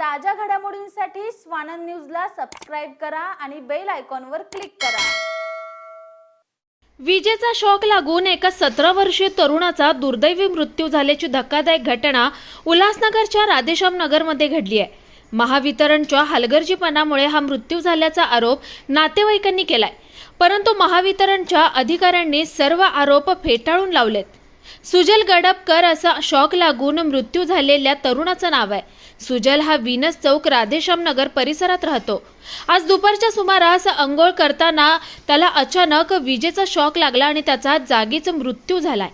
ताज्या घडामोडींसाठी स्वानंद न्यूजला सबस्क्राईब करा आणि बेल आयकॉनवर क्लिक करा. विजेचा शॉक लागून एका सतरा वर्षीय तरुणाचा दुर्दैवी मृत्यू झाल्याची धक्कादायक घटना उल्हासनगरच्या राधेश्याम नगरमध्ये घडली आहे. महावितरणच्या हलगर्जीपणामुळे हा मृत्यू झाल्याचा आरोप नातेवाईकांनी केलाय. परंतु महावितरणच्या अधिकाऱ्यांनी सर्व आरोप फेटाळून लावलेत. सुजल गडपकर असा शॉक लागून मृत्यू झालेल्या तरुणाचं नाव आहे. सुजल हा विनस चौक राधेश्याम नगर परिसरात राहतो. आज दुपारच्या सुमारास अंघोळ करताना त्याला अचानक विजेचा शॉक लागला आणि त्याचा जागीच मृत्यू झालाय.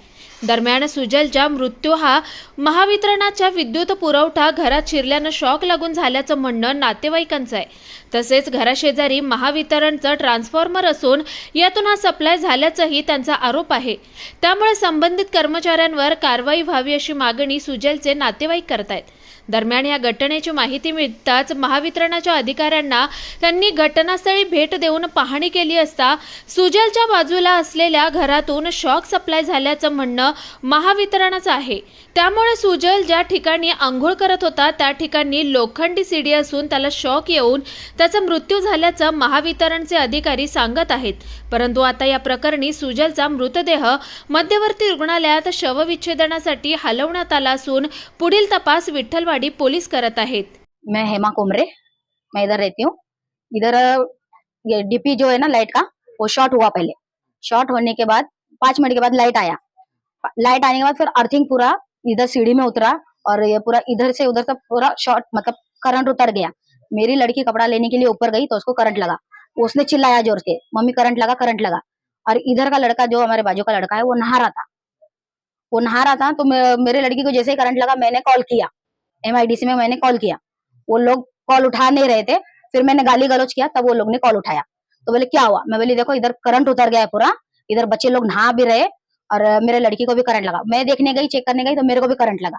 दरम्यान सुजलचा मृत्यू हा महावितरणाच्या विद्युत पुरवठा घरात शिरल्यानं शॉक लागून झाल्याचं म्हणणं नातेवाईकांचं आहे. तसेच घराशेजारी महावितरणचं ट्रान्सफॉर्मर असून यातून हा सप्लाय झाल्याचंही त्यांचा आरोप आहे. त्यामुळे संबंधित कर्मचाऱ्यांवर कारवाई व्हावी अशी मागणी सुजलचे नातेवाईक करतायत. दरम्यान या घटनेची माहिती मिळताच महावितरणाच्या अधिकाऱ्यांना त्यांनी घटनास्थळी भेट देऊन पाहणी केली असता सुजलच्या बाजूला असलेल्या घरातून शॉक सप्लाय झाल्याचं म्हणणं महावितरणाचं आहे. त्यामुळे सुजल ज्या ठिकाणी आंघोळ करत होता त्या ठिकाणी लोखंडी सीडी असून त्याला शॉक येऊन त्याचा मृत्यू झाल्याचं महावितरणचे अधिकारी सांगत आहेत. परंतु आता या प्रकरणी सुजलचा मृतदेह मध्यवर्ती रुग्णालयात शवविच्छेदनासाठी हलवण्यात आला असून तपास विठ्ठलवाडी पोलीस करत मैं हेमा कुमरे मैं इधर रहती हूँ. इधर, ये डीपी जो है ना लाइट का, वो शॉर्ट हुआ पहले. शॉर्ट होने के बाद, पाँच मिनट के बाद लाइट आया. लाइट आने के बाद फिर अर्थिंग पूरा इधर सीढ़ी में उतरा और ये पूरा इधर से उधर तक पूरा शॉर्ट मतलब करंट उतर गया. मेरी लड़की कपड़ा लेने के लिए ऊपर गई तो उसको करंट लगा। उसने चिल्लाया ज़ोर से, मम्मी करंट लगा करंट लगा। और इधर का लड़का जो हमारे बाजू का लड़का है, वो नहा रहा था। वो नहा रहा था तो मेरे लड़की को जैसे ही करंट लगा, मैंने कॉल किया। एमआईडीसी में मैंने कॉल किया। वो लोग कॉल उठा नहीं रहे थे, फिर मैंने गाली गलोच किया, तब वो लोग ने कॉल उठाया। तो बोले, क्या हुआ? मैं बोली, देखो, इधर करंट उतर गया है पूरा, इधर बच्चे लोग नहा भी रहे और मेरे लड़की को भी करंट लगा। मैं देखने गई चेक करने गई तो मेरे को भी करंट लगा।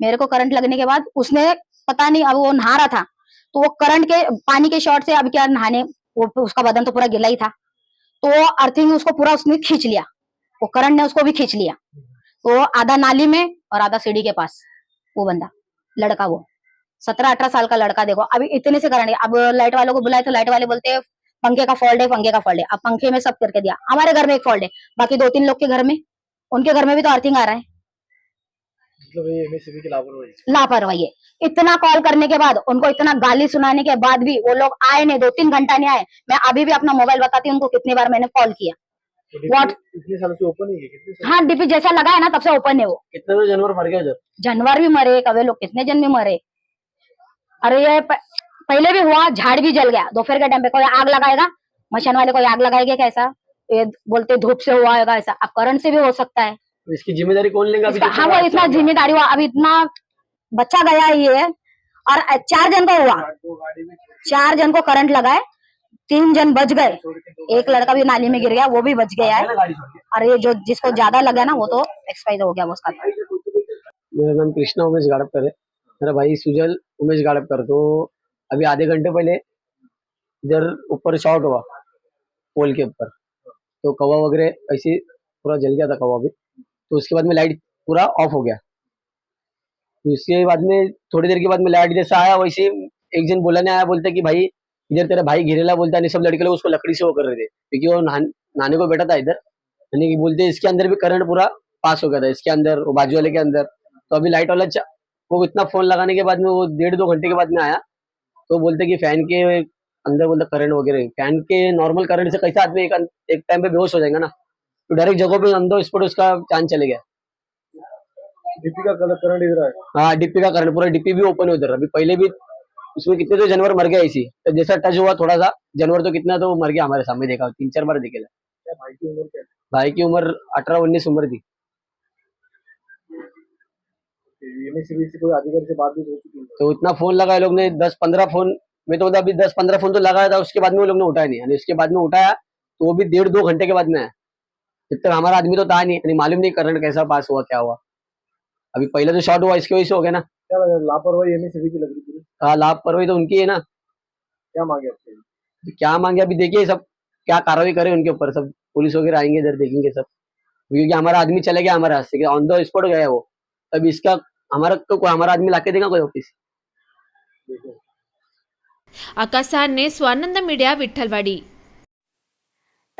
मेरे को करंट लगने के बाद उसने, पता नहीं, अब वो नहा रहा था तो वो करंट के, पानी के शॉर्ट से अब क्या नहाने, वो उसका बदन तो पूरा गिला ही था। तो अर्थिंग उसको पूरा उसने खींच लिया। वो करंट ने उसको भी खींच लिया। तो आधा नाली में और आधा सीढ़ी के पास, वो बंदा, लड़का वो। सत्रह अठारह साल का लड़का देखो, अभी इतने से करंट अब लाइट वालों को बुलाए तो लाइट वाले बोलते हैं, पंखे का फॉल्ट है, पंखे का फॉल्ट है। अब पंखे में सब करके दिया। हमारे घर में एक फॉल्ट है। बाकी दो तीन लोग के घर में, उनके घर में भी तो अर्थिंग आ रहा है। मतलब ये एमएससीबी की लापरवाही लापरवाही है। इतना कॉल करने के बाद उनको इतना गाली सुनाने के बाद भी वो लोग आए नहीं दो तीन घंटा नहीं आए। मैं अभी भी अपना मोबाइल बताती हूँ उनको कितनी बार मैंने कॉल किया। तो What? डिपी इतने सालों से ओपन ही है हाँ डीपी जैसा लगा है ना तब से ओपन है वो। कितने तो जानवर मर गए जानवर भी मरे कवे लोग कितने जन भी मरे। अरे ये प, पहले भी हुआ झाड़ भी जल गया। दोपहर के टाइम पे कोई आग लगाएगा? मशीन वाले कोई आग लगाएगा कैसा ये बोलते धूप से हुआ होगा ऐसा। अब करंट से भी हो सकता है। तो इसकी ज़िम्मेदारी कौन लेगा? अभी हाँ वो इतना ज़िम्मेदारी हुआ अभी इतना बच्चा गया ही है और चार जन को हुआ। चार जन को करंट लगा है तीन जन बच गए। एक लड़का भी नाली में गिर गया वो भी बच गया है। और ये जो जिसको ज़्यादा लगा ना वो तो एक्सपायर हो गया वो उसका। मेरा नाम कृष्णा उमेश गाड़पकर है। मेरा भाई सुजल उमेश गाड़पकर। तो अभी आधे घंटे पहले इधर ऊपर शॉर्ट हुआ पोल के ऊपर। तो कौवा वगैरह ऐसे पूरा जल गया था कौवा भी। तो उसके बाद में लाइट पूरा ऑफ़ हो गया। तो उसके बाद में, थोड़ी देर के बाद में लाइट जैसा आया, वैसे एक जन बोलाने आया बोलते कि भाई, इधर तेरा भाई गिरेला बोलता है सब लड़के लोग उसको लकड़ी से वो कर रहे थे। क्योंकि वो नहा- नहाने को बैठा था इधर। यानी कि बोलते, इसके अंदर भी करंट पूरा पास हो गया था, इसके अंदर, वो बाजू वाले के अंदर। तो अभी लाइट वाला वो इतना फ़ोन लगाने के बाद में, वो डेढ़ दो घंटे के बाद में आया। तो बोलते कि फ़ैन के अंदर बोलते करंट वगैरह। फ़ैन के नॉर्मल करंट से कैसे आदमी एक टाइम पे बेहोश हो जाएगा ना। तो डायरेक्ट जगह पे अंदर स्पॉट उसका चाँद चले गया। डीपी का करंट इधर है हाँ डिप्पी का करंट पूरा डिप्पी भी ओपन है उधर। अभी पहले भी उसमें कितने तो जानवर मर गए इसी तो जैसा टच हुआ थोड़ा सा जानवर तो कितना तो मर गया हमारे सामने देखा तीन चार बार क्या भाई की उम्र क्या? भाई की उम्र अठारह उन्नीस उम्र थी। तो इतना फ़ोन लगाया लोग ने दस पंद्रह फ़ोन मैं तो बोलता अभी दस पंद्रह फ़ोन तो लगाया था उसके बाद में वो लोग ने उठाया नहीं। उसके बाद में उठाया तो वो भी डेढ़ दो घंटे के बाद में आया। जब तक हमारा आदमी तो था नहीं यानी मालूम नहीं करंट कैसा पास हुआ क्या हुआ। अभी पहले तो शॉर्ट हुआ इसकी वजह से हो गया ना। लापरवाही एमएससीबी की लग रही पूरी हाँ, लापरवाही तो उनकी है ना। क्या मांगे आपसे तो क्या मांगे अभी देखिए सब क्या कार्रवाई करे उनके ऊपर सब पुलिस वगैरह आएँगे इधर देखेंगे सब। क्योंकि हमारा आदमी चले गया हमारे हाथ से ऑन द स्पॉट गया वो। तब इसका हमारा तो कोई हमारा आदमी लाके देगा कोई ऑफ़िस आकाश सहाने स्वानंद मीडिया विठ्ठलवाडी